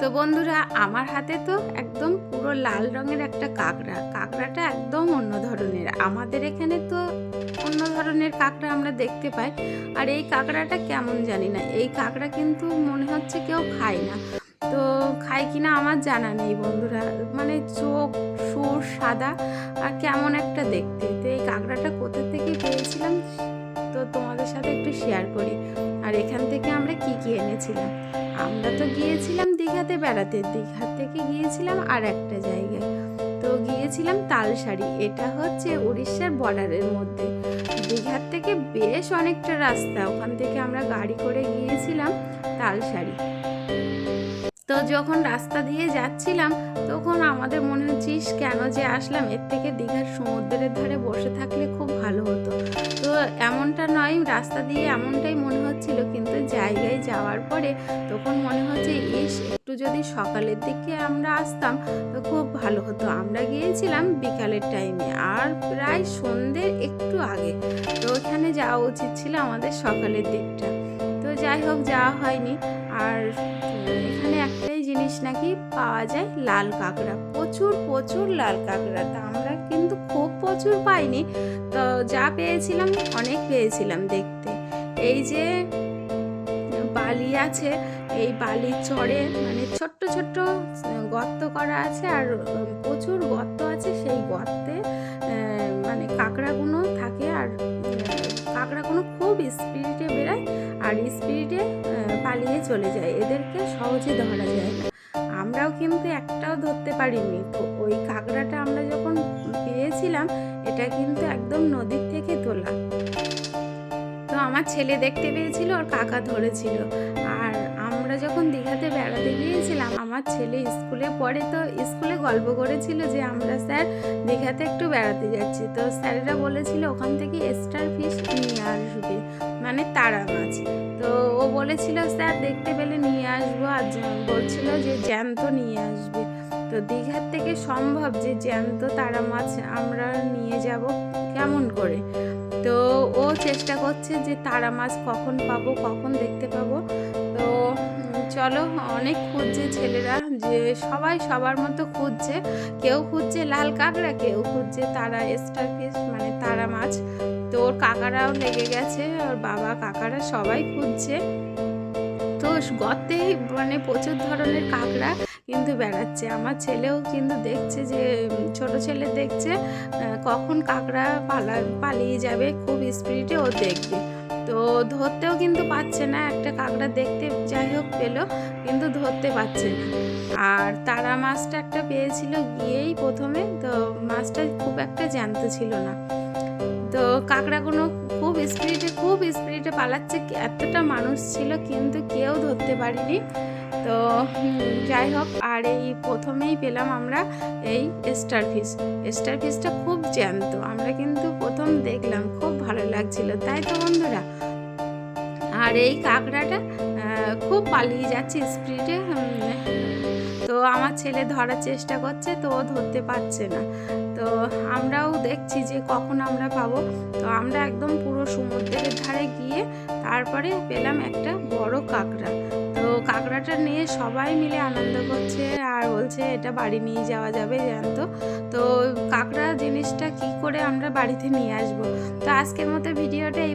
তো বন্ধুরা, আমার হাতে তো একদম পুরো লাল রঙের একটা কাঁকড়া। কাঁকড়াটা একদম অন্য ধরনের। আমাদের এখানে তো অন্য ধরনের কাঁকড়া আমরা দেখতে পাই। আর এই কাঁকড়াটা কেমন জানি না। এই কাঁকড়া কিন্তু মনে হচ্ছে কেউ খায় না। তো খায় কিনা আমার জানা নেই বন্ধুরা। মানে চোখ, সুর সাদা আর কেমন একটা দেখতে। তো এই কাঁকড়াটা কোথা থেকে পেয়েছিলাম, তো তোমাদের সাথে একটু শেয়ার করি। আর এখান থেকে আমরা কি কি এনেছিলাম? আমরা তো গিয়েছিলাম দীঘাতে বেড়াতে। দীঘা থেকে গিয়েছিলাম আর একটা জায়গায়। তো গিয়েছিলাম তালসারি এটা হচ্ছে উড়িষ্যার বর্ডারের মধ্যে। দীঘার থেকে বেশ অনেকটা রাস্তা। ওখান থেকে আমরা গাড়ি করে গিয়েছিলাম তালসারি তো যখন রাস্তা দিয়ে যাচ্ছিলাম তখন আমাদের মনে হচ্ছে "ইস, কেন যে আসলাম? এর থেকে দীঘার সমুদ্রের ধারে বসে থাকলে খুব ভালো হতো। এমনটা নয়, রাস্তা দিয়ে এমনটাই মনে হচ্ছিল, কিন্তু জায়গায় যাওয়ার পরে তখন মনে হচ্ছে, ইস, একটু যদি সকালের দিকে আমরা আসতাম, তো খুব ভালো হতো। আমরা গিয়েছিলাম বিকালের টাইমে আর প্রায় সন্ধ্যের একটু আগে। তো ওখানে যাওয়া উচিত ছিল আমাদের সকালের দিকটা। তো যাই হোক, যাওয়া হয়নি। আর এখানে একটাই জিনিস নাকি পাওয়া যায়, লাল কাঁকড়া। প্রচুর প্রচুর লাল কাঁকড়া তা আমরা কিন্তু প্রচুর পাইনি। তো যা পেয়েছিলাম, অনেক পেয়েছিলাম দেখতে। এই যে বালি আছে, এই বালির চড়ে মানে ছোট্ট ছোট্ট গর্ত করা আছে আর প্রচুর গর্ত আছে। সেই গর্তে মানে কাঁকড়াগুলো থাকে আর কাঁকড়াগুলো খুব স্পিডে বেড়ায় আর স্পিডে পালিয়ে চলে যায়। এদেরকে সহজে ধরা যায় না। আমরাও কিন্তু একটাও ধরতে পারিনি। তো ওই কাঁকড়াটা আমরা যখন পেয়েছিলাম এটা কিন্তু একদম নদীর থেকে তোলা। তো আমার ছেলে দেখতে পেয়েছিল আর কাকা ধরেছিল। আর আমরা যখন দীঘাতে বেড়াতে গিয়েছিলাম, আমার ছেলে স্কুলে পড়ে তো স্কুলে গল্প করেছিল যে, আমরা স্যার দীঘাতে একটু বেড়াতে যাচ্ছি। তো স্যারেরা বলেছিল, ওখান থেকে স্টার ফিশ নিয়ে আসবে। মানে তারা মাছ। তো ও বলেছিল, স্যার দেখতে পেলে নিয়ে আসব। আর বলছিল যে জ্যান্ত নিয়ে আসবে। তো দীঘার থেকে সম্ভব যে জ্যান্ত তারা মাছ আমরা নিয়ে যাব? কেমন করে? তো ও চেষ্টা করছে যে তারা মাছ কখন পাবো, কখন দেখতে পাবো। তো চলো, অনেক খুঁজছে ছেলেরা যে সবাই সবার মতো খুঁজছে। কেউ খুঁজছে লাল কাঁকড়া, কেউ খুঁজছে তারা স্টার ফিশ মানে তারা মাছ। তো ওর কাকারাও লেগে গেছে, ওর বাবা, কাকারা সবাই খুঁজছে। তো গর্তে মানে প্রচুর ধরনের কাঁকড়া। কিন্তু বেড়াচ্ছে। আমার ছেলেও কিন্তু দেখছে যে ছোট ছেলে দেখছে কখন কাঁকড়া পালা, পালিয়ে যাবে, খুব স্পিডে ও দেখবে। তো ধরতেও কিন্তু পাচ্ছে না, একটা কাঁকড়া দেখতে যাই হোক পেল, কিন্তু ধরতে পারছে না। আর তারা মাছটা একটা পেয়েছিল গিয়েই প্রথমে, তো মাছটা খুব একটা জ্যান্ত ছিল না। তো কাঁকড়াগুলো খুব স্পিডে খুব স্পিডে পালাচ্ছে, এতটা মানুষ ছিল কিন্তু কেউ ধরতে পারিনি। তো যাই হোক, আর এই প্রথমেই পেলাম আমরা এই স্টার ফিশ। স্টার ফিশটা খুব জ্যান্ত, আমরা কিন্তু প্রথম দেখলাম, খুব ভালো লাগছিল, তাই তো বন্ধুরা? আর এই কাঁকড়াটা খুব পালিয়ে যাচ্ছে স্পিডে তো আমার ছেলে ধরার চেষ্টা করছে, তো ও ধরতে পারছে না। তো আমরাও দেখছি যে কখন আমরা পাবো। তো আমরা একদম পুরো সমুদ্রের ধারে গিয়ে তারপরে পেলাম একটা বড় কাঁকড়া। কাঁকড়াটা নিয়ে সবাই মিলে আনন্দ করছে আর বলছে এটা বাড়ি নিয়ে যাওয়া যাবে জান তো তো কাঁকড়া জিনিসটা কি করে আমরা বাড়িতে নিয়ে আসব? তো আজকের মতো ভিডিওটা এই